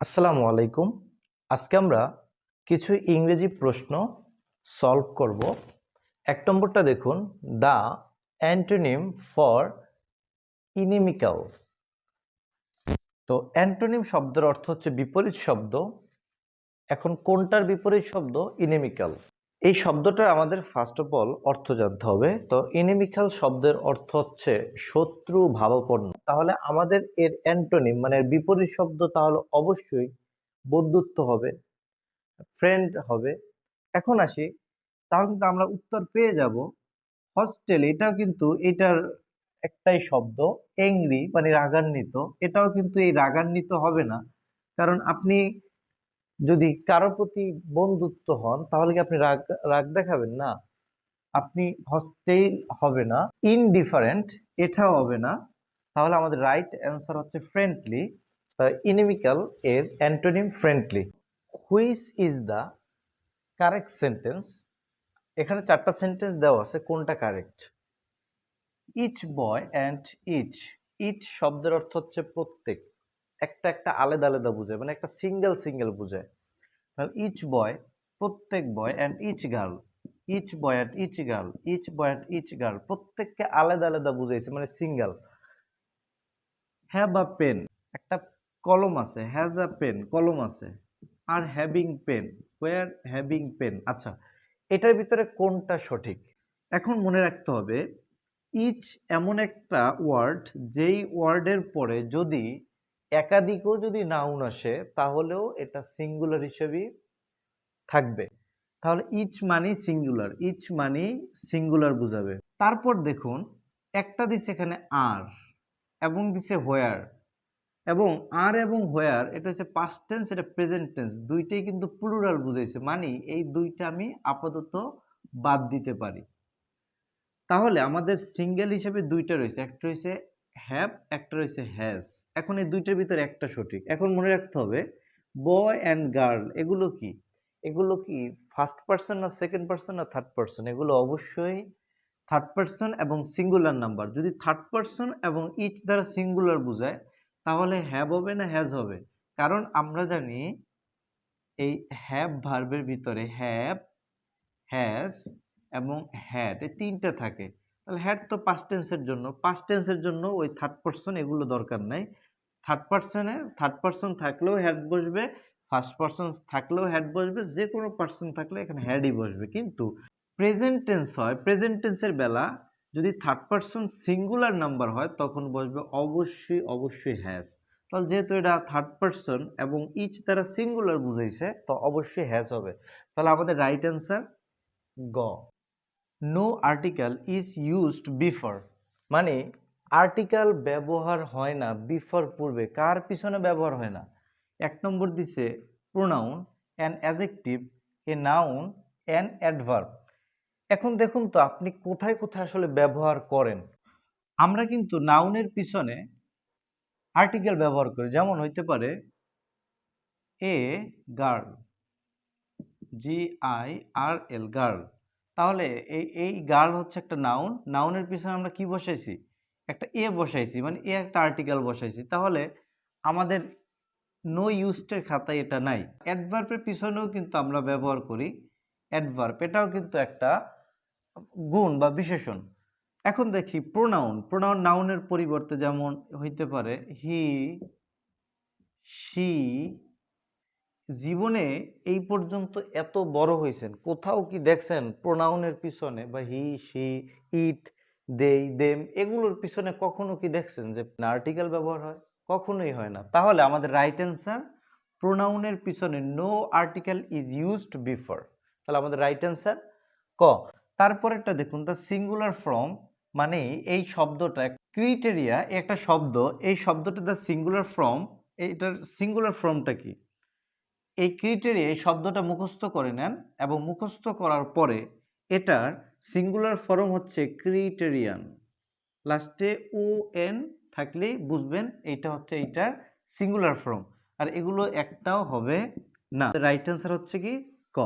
আসসালামু আলাইকুম। আজকে আমরা কিছু ইংরেজি প্রশ্ন সলভ করব। এক নম্বরটা দেখুন, দ্য অ্যান্টোনিম ফর ইনিমিক্যাল তো অ্যান্টোনিম শব্দের অর্থ হচ্ছে বিপরীত শব্দ। এখন কোনটার বিপরীত শব্দ ইনিমিক্যাল এই শব্দটা আমাদের ফার্স্ট অফ অল অর্থ জানতে হবে। তো ইনিমিক্যাল শব্দের অর্থ হচ্ছে শত্রু, ভাবাপন্ন। তাহলে আমাদের এর অ্যান্টোনিম মানে বিপরীত শব্দ তাহলে অবশ্যই বন্ধুত্ব হবে ফ্রেন্ড হবে। এখন আসি, তাহলে কিন্তু আমরা উত্তর পেয়ে যাব। হস্টেল এটাও কিন্তু এটার একটাই শব্দ এংরি মানে রাগান্বিত। এটাও কিন্তু এই রাগান্বিত হবে না। কারণ আপনি যদি কারোর প্রতি বন্ধুত্ব হন, তাহলে কি আপনি রাগ রাগ দেখাবেন? না। আপনি হস্টেল হবে না ইনডিফারেন্ট এটাও হবে না। তাহলে আমাদের রাইট অ্যান্সার হচ্ছে ফ্রেন্ডলি ইনিমিক্যাল এর antonym friendly which is the correct sentence এখানে চারটা সেন্টেন্স দেওয়া আছে, কোনটা correct each boy and each each শব্দের অর্থ হচ্ছে প্রত্যেক। একটা একটা আলাদা আলাদা বোঝায় মানে একটা সিঙ্গেল সিঙ্গেল বোঝায় তাহলে ইচ বয় প্রত্যেক boy and each girl each boy and each girl each boy and each girl প্রত্যেককে আলাদা আলাদা বুঝাইছে মানে সিঙ্গেল হ্যাভ আ পেন একটা কলম আছে হ্যাজ আ পেন কলম আছে। আর having pen war having pen আচ্ছা এটার ভিতরে কোনটা সঠিক? এখন মনে রাখতে হবে ইচ এমন একটা ওয়ার্ড যেই ওয়ার্ডের পরে যদি একাধিকও যদি নাউন আসে, তাহলেও এটা সিঙ্গুলার হিসেবেই থাকবে। তাহলে each money singular each money singular বুঝাবে। তারপর দেখুন, একটা দিছে এখানে আর এবং দিছে হোয়ার এবং আর এবং হোয়ার এটা হচ্ছে পাস্ট টেন্স এটা প্রেজেন্ট টেন্স দুইটাই কিন্তু প্লুরাল বুঝাইছে। মানে এই দুইটা আমি আপাতত বাদ দিতে পারি। তাহলে আমাদের সিঙ্গেল হিসেবে দুইটা রয়েছে, একটা রয়েছে হ্যাভ একটা রয়েছে হ্যাজ এখন এই দুইটার ভিতরে একটা সঠিক। এখন মনে রাখতে হবে বয় অ্যান্ড গার্ল এগুলো কি? এগুলো কি ফার্স্ট পার্সন না সেকেন্ড পার্সন না থার্ড পার্সন এগুলো অবশ্যই থার্ড পার্সন এবং সিঙ্গুলার নাম্বার যদি থার্ড পার্সন এবং ইচ দ্বারা সিঙ্গুলার বোঝায়, তাহলে হ্যাভ হবে না হ্যাজ হবে? কারণ আমরা জানি এই হ্যাভ ভার্বের ভিতরে হ্যাভ হ্যাজ এবং হ্যাড এই তিনটা থাকে। তাহলে হ্যাড তো পাস্ট টেন্সের জন্য। পাস্ট টেন্সের জন্য ওই থার্ড পার্সন এগুলো দরকার নাই। থার্ড পার্সনে থার্ড পার্সন থাকলেও হ্যাড বসবে ফার্স্ট পার্সন থাকলেও হ্যাড বসবে যে কোনো পার্সন থাকলে এখানে হ্যাডই বসবে। কিন্তু প্রেজেন্ট টেন্স হয় প্রেজেন্ট টেন্সের বেলা যদি থার্ড পার্সন সিঙ্গুলার নাম্বার হয়, তখন বসবে অবশ্যই অবশ্যই হ্যাজ তাহলে যেহেতু এটা থার্ড পার্সন এবং ইচ তারা সিঙ্গুলার বুঝাইছে, তো অবশ্যই হ্যাজ হবে। তাহলে আমাদের রাইট অ্যান্সার গ। No article is used before মানে আর্টিকেল ব্যবহার হয় না বিফোর পূর্বে। কার পিছনে ব্যবহার হয় না? এক নম্বর দিছে pronoun an adjective a noun an adverb এখন দেখুন তো, আপনি কোথায় কোথায় আসলে ব্যবহার করেন? আমরা কিন্তু নাউনের পিছনে আর্টিকেল ব্যবহার করি। যেমন হইতে পারে a girl G I R L girl তাহলে এই এই গার্ল হচ্ছে একটা নাউন নাউনের পিছনে আমরা কি বসাইছি? একটা এ বসাইছি মানে এ একটা আর্টিকেল বসাইছি। তাহলে আমাদের নো ইউজটের খাতায় এটা নাই। অ্যাডভার্বের পিছনেও কিন্তু আমরা ব্যবহার করি। অ্যাডভার্ব এটাও কিন্তু একটা গুণ বা বিশেষণ। এখন দেখি প্রোনাউন প্রোনাউন নাউনের পরিবর্তে যেমন হইতে পারে হি সি জীবনে এই পর্যন্ত এত বড় হয়েছেন, কোথাও কি দেখছেন প্রোনাউনের পিছনে বা হি সি ইট, দেই, দেম, এগুলোর পিছনে কখনো কি দেখছেন যে আর্টিকেল ব্যবহার হয়? কখনোই হয় না। তাহলে আমাদের রাইট অ্যান্সার প্রোনাউনের পিছনে no article is used before তাহলে আমাদের রাইট অ্যান্সার ক। তারপরেরটা দেখুন দ্য সিঙ্গুলার ফর্ম মানে এই শব্দটা ক্রিটেরিয়া একটা শব্দ, এই শব্দটা দ্য সিঙ্গুলার ফর্ম এইটার সিঙ্গুলার ফর্মটা কি? এই ক্রিটেরিয়া এই শব্দটা মুখস্থ করে নেন এবং মুখস্থ করার পরে এটার সিঙ্গুলার ফর্ম হচ্ছে ক্রিটেরিয়ান। লাস্টে ও, এন থাকলেই বুঝবেন এইটা হচ্ছে এইটার সিঙ্গুলার ফর্ম। আর এগুলো একটাও হবে না। রাইট অ্যান্সার হচ্ছে কি? ক।